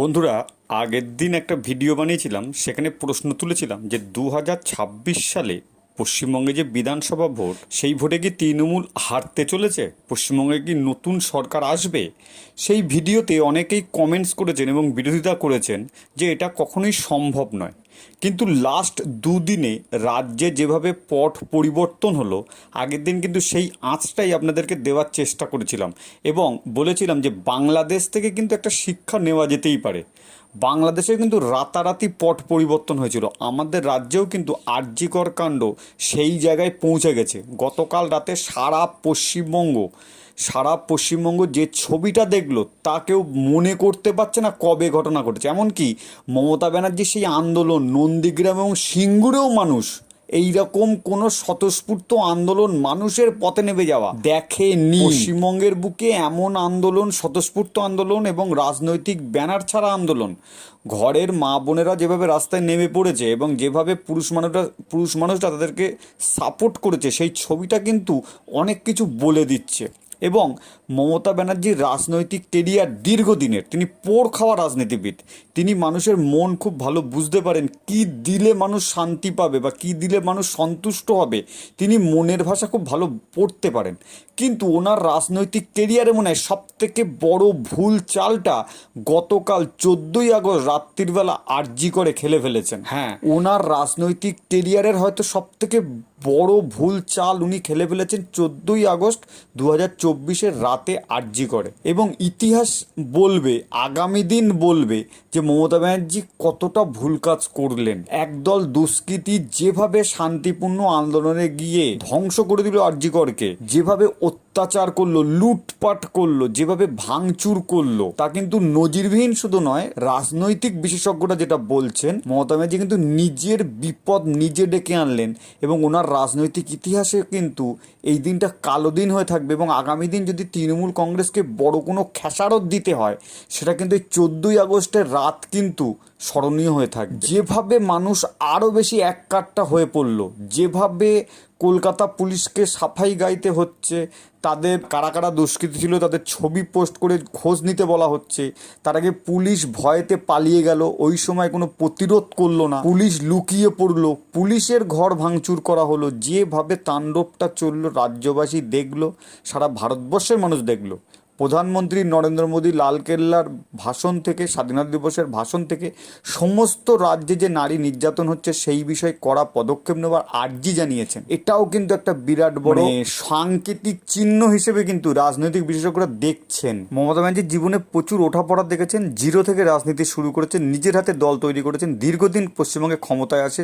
বন্ধুরা, আগের দিন একটা ভিডিও বানিয়েছিলাম, সেখানে প্রশ্ন তুলেছিলাম যে দু হাজার ছাব্বিশ সালে পশ্চিমবঙ্গে যে বিধানসভা ভোট, সেই ভোটে কি তৃণমূল হারতে চলেছে? পশ্চিমবঙ্গে কি নতুন সরকার আসবে? সেই ভিডিওতে অনেকেই কমেন্টস করেছেন এবং বিরোধিতা করেছেন যে এটা কখনোই সম্ভব নয়। কিন্তু লাস্ট দুদিনে রাজ্যে যেভাবে পট পরিবর্তন হলো, আগের দিন কিন্তু সেই আঁচটাই আপনাদেরকে দেওয়ার চেষ্টা করেছিলাম। এবং বলেছিলাম যে বাংলাদেশ থেকে কিন্তু একটা শিক্ষা নেওয়া যেতেই পারে। বাংলাদেশে কিন্তু রাতারাতি পট পরিবর্তন হয়েছিল। আমাদের রাজ্যেও কিন্তু আর্যিকর কাণ্ড সেই জায়গায় পৌঁছে গেছে। গতকাল রাতে সারা পশ্চিমবঙ্গ সারা পশ্চিমবঙ্গ যে ছবিটা দেখল তা কেউ মনে করতে পারছে না কবে ঘটনা ঘটেছে। এমনকি মমতা ব্যানার্জির সেই আন্দোলন, নন্দীগ্রাম এবং সিঙ্গুরেও মানুষ এই রকম কোনো স্বতঃস্ফূর্ত আন্দোলন মানুষের পথে নেমে যাওয়া দেখেনি। পশ্চিমবঙ্গের বুকে এমন আন্দোলন, স্বতঃস্ফূর্ত আন্দোলন এবং রাজনৈতিক ব্যানার ছাড়া আন্দোলন, ঘরের মা বোনেরা যেভাবে রাস্তায় নেমে পড়েছে এবং যেভাবে পুরুষ মানুষরা পুরুষ মানুষরা তাদেরকে সাপোর্ট করেছে, সেই ছবিটা কিন্তু অনেক কিছু বলে দিচ্ছে। এবং মমতা ব্যানার্জির রাজনৈতিক কেরিয়ার দীর্ঘদিনের। তিনি পোড় খাওয়া রাজনীতিবিদ। তিনি মানুষের মন খুব ভালো বুঝতে পারেন কি দিলে মানুষ শান্তি পাবে বা কি দিলে মানুষ সন্তুষ্ট হবে। তিনি মনের ভাষা খুব ভালো পড়তে পারেন। কিন্তু ওনার রাজনৈতিক কেরিয়ারে মনে হয় সব থেকে বড় ভুল চালটা গতকাল চোদ্দোই আগস্ট রাত্রিবেলা আর্জি করে খেলে ফেলেছেন। হ্যাঁ। ওনার রাজনৈতিক কেরিয়ারের হয়তো সব থেকে বড় ভুল চাল উনি খেলে ফেলেছেন চোদ্দোই আগস্ট দু হাজার চব্বিশের রাতে আর্জি করে। এবং ইতিহাস বলবে, আগামী দিন বলবে যে মমতা ব্যানার্জি কতটা ভুল কাজ করলেন। একদল দুষ্কৃতী যেভাবে শান্তিপূর্ণ আন্দোলনে গিয়ে ধ্বংস করে দিল আর্জিকরকে, যেভাবে অত্যাচার করল, লুটপাট করল, যেভাবে ভাঙচুর করল, তা কিন্তু নজিরবিহীন শুধু নয়, রাজনৈতিক বিশেষজ্ঞরা যেটা বলছেন, মমতা ব্যানার্জি কিন্তু নিজের বিপদ নিজে ডেকে আনলেন এবং ওনার রাজনৈতিক ইতিহাসে কিন্তু এই দিনটা কালো দিন হয়ে থাকবে এবং আগামী দিন যদি তৃণমূল কংগ্রেসকে বড় কোনো খেসারত দিতে হয়, সেটা কিন্তু এই চোদ্দোই আগস্টের রাত কিন্তু স্মরণীয় হয়ে থাকে যেভাবে মানুষ আরও বেশি এককাট্টা হয়ে পড়ল, যেভাবে কলকাতা পুলিশকে সাফাই গাইতে হচ্ছে, তাদের কারা কারা দুষ্কৃতী ছিল, তাদের ছবি পোস্ট করে খোঁজ নিতে বলা হচ্ছে, তার আগে পুলিশ ভয়েতে পালিয়ে গেল, ওই সময় কোনো প্রতিরোধ করল না, পুলিশ লুকিয়ে পড়ল, পুলিশের ঘর ভাঙচুর করা হলো, যেভাবে তাণ্ডবটা চলল, রাজ্যবাসী দেখল, সারা ভারতবর্ষের মানুষ দেখল প্রধানমন্ত্রী নরেন্দ্র মোদী লালকেল্লার ভাষণ থেকে স্বাধীনতা দিবসের ভাষণ থেকে সমস্ত রাজ্যে যে নারী নির্যাতন হচ্ছে সেই বিষয়ে কড়া পদক্ষেপ নেওয়ার আর্জি জানিয়েছেন। এটাও কিন্তু একটা বিরাট বড় সাংকেতিক চিহ্ন হিসেবে কিন্তু রাজনৈতিক বিশেষজ্ঞরা দেখছেন। মমতা ব্যানার্জির জীবনে প্রচুর ওঠাপড়া দেখেছেন জিরো থেকে রাজনীতি শুরু করেছেন নিজের হাতে দল তৈরি করেছেন দীর্ঘদিন পশ্চিমবঙ্গে ক্ষমতায় আসে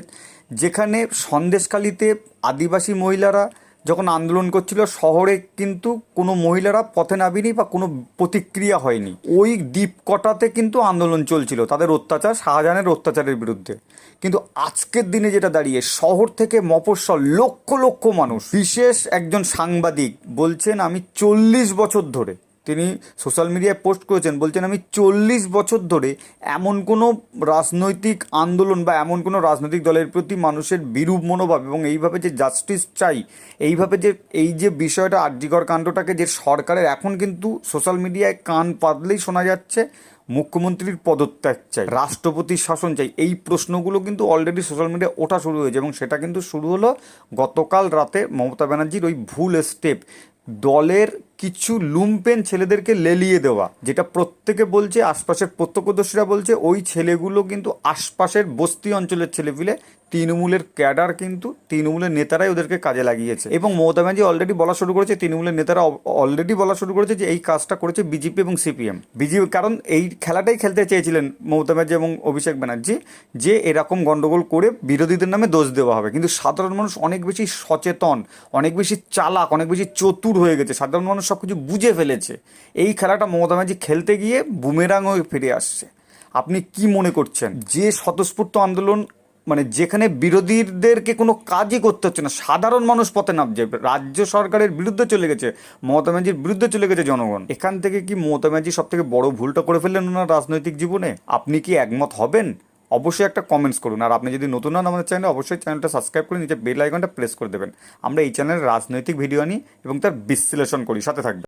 যেখানে সন্দেশখালিতে আদিবাসী মহিলারা যখন আন্দোলন করছিল, শহরে কিন্তু কোনো মহিলারা পথে নামেনি বা কোনো প্রতিক্রিয়া হয়নি। ওই দ্বীপকটাতে কিন্তু আন্দোলন চলছিল, তাদের অত্যাচার, শাহজাহানের অত্যাচারের বিরুদ্ধে। কিন্তু আজকের দিনে যেটা দাঁড়িয়ে, শহর থেকে মফস্বল, লক্ষ লক্ষ মানুষ, বিশেষ একজন সাংবাদিক বলছেন, আমি চল্লিশ বছর ধরে তিনি সোশ্যাল মিডিয়ায় পোস্ট করেছেন, বলছেন, আমি চল্লিশ বছর ধরে এমন কোনো রাজনৈতিক আন্দোলন বা এমন কোনো রাজনৈতিক দলের প্রতি মানুষের বিরূপ মনোভাব এবং এইভাবে যে জাস্টিস চাই, এইভাবে যে, এই যে বিষয়টা আর্যিকর কাণ্ডটাকে যে সরকারের এখন কিন্তু সোশ্যাল মিডিয়ায় কান পাতলেই শোনা যাচ্ছে, মুখ্যমন্ত্রীর পদত্যাগ চাই, রাষ্ট্রপতির শাসন চাই, এই প্রশ্নগুলো কিন্তু অলরেডি সোশ্যাল মিডিয়ায় ওঠা শুরু হয়েছে এবং সেটা কিন্তু শুরু হলো গতকাল রাতে মমতা ব্যানার্জির ওই ভুল স্টেপ দলের কিছু লুম্পেন ছেলেদেরকে লেলিয়ে দেওয়া, যেটা প্রত্যেকে বলছে, আশপাশের প্রত্যক্ষদর্শীরা বলছে, ওই ছেলেগুলো কিন্তু আশপাশের বস্তি অঞ্চলের ছেলেপিলে তৃণমূলের ক্যাডার কিন্তু তৃণমূলের নেতারাই ওদেরকে কাজে লাগিয়েছে। এবং মমতা ব্যানার্জি অলরেডি বলা শুরু করেছে, তৃণমূলের নেতারা অলরেডি বলা শুরু করেছে যে এই কাজটা করেছে বিজেপি এবং সিপিএম। বিজেপি কারণ এই খেলাটাই খেলতে চেয়েছিলেন মমতা ব্যানার্জি এবং অভিষেক ব্যানার্জি যে এরকম গন্ডগোল করে বিরোধীদের নামে দোষ দেওয়া হবে। কিন্তু সাধারণ মানুষ অনেক বেশি সচেতন, অনেক বেশি চালাক, অনেক বেশি চতুর হয়ে গেছে। সাধারণ মানুষ সব কিছু বুঝে ফেলেছে। এই খেলাটা মমতা ব্যানার্জি খেলতে গিয়ে বুমেরাং হয়ে ফিরে আসছে। আপনি কি মনে করছেন? যে স্বতঃস্ফূর্ত আন্দোলন মানে যেখানে বিরোধীদেরকে কোনো কাজই করতে হচ্ছে না, সাধারণ মানুষ পথে নামছে, রাজ্য সরকারের বিরুদ্ধে চলে গেছে, মমতা ব্যানার্জির বিরুদ্ধে চলে গেছে জনগণ। এখান থেকে কি মমতা ব্যানার্জি সব থেকে বড় ভুলটা করে ফেললেন ওনার রাজনৈতিক জীবনে? আপনি কি একমত হবেন? অবশ্যই একটা কমেন্টস করুন, আর আপনি যদি নতুন হন আমাদের চ্যানেলে অবশ্যই চ্যানেলটা সাবস্ক্রাইব করে নিচে বেল আইকনটা প্রেস করে দেবেন। আমরা এই চ্যানেলে রাজনৈতিক ভিডিও আনি এবং তার বিশ্লেষণ করি, সাথে থাকবেন।